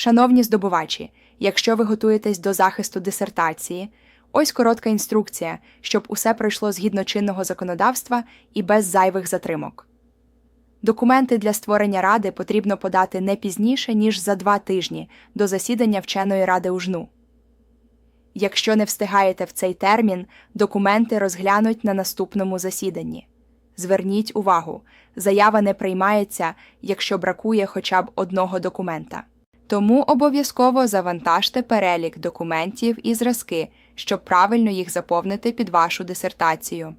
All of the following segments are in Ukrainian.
Шановні здобувачі, якщо ви готуєтесь до захисту дисертації, ось коротка інструкція, щоб усе пройшло згідно чинного законодавства і без зайвих затримок. Документи для створення ради потрібно подати не пізніше, ніж за два тижні до засідання вченої ради УЖНУ. Якщо не встигаєте в цей термін, документи розглянуть на наступному засіданні. Зверніть увагу, заява не приймається, якщо бракує хоча б одного документа. Тому обов'язково завантажте перелік документів і зразки, щоб правильно їх заповнити під вашу дисертацію.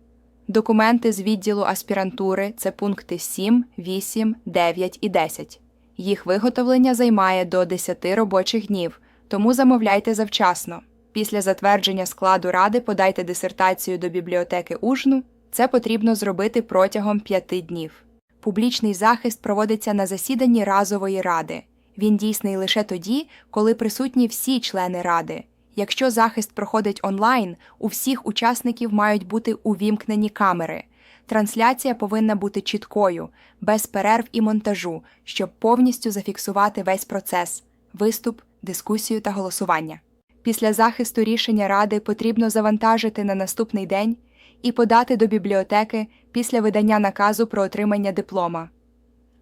Документи з відділу аспірантури це пункти 7, 8, 9 і 10. Їх виготовлення займає до 10 робочих днів, тому замовляйте завчасно. Після затвердження складу ради подайте дисертацію до бібліотеки УЖНУ. Це потрібно зробити протягом 5 днів. Публічний захист проводиться на засіданні разової ради. Він дійсний лише тоді, коли присутні всі члени ради. Якщо захист проходить онлайн, у всіх учасників мають бути увімкнені камери. Трансляція повинна бути чіткою, без перерв і монтажу, щоб повністю зафіксувати весь процес виступ, дискусію та голосування. Після захисту рішення ради потрібно завантажити на наступний день і подати до бібліотеки після видання наказу про отримання диплома.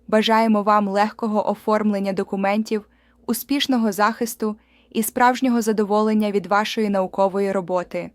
Бажаємо вам легкого оформлення документів, успішного захисту і справжнього задоволення від вашої наукової роботи.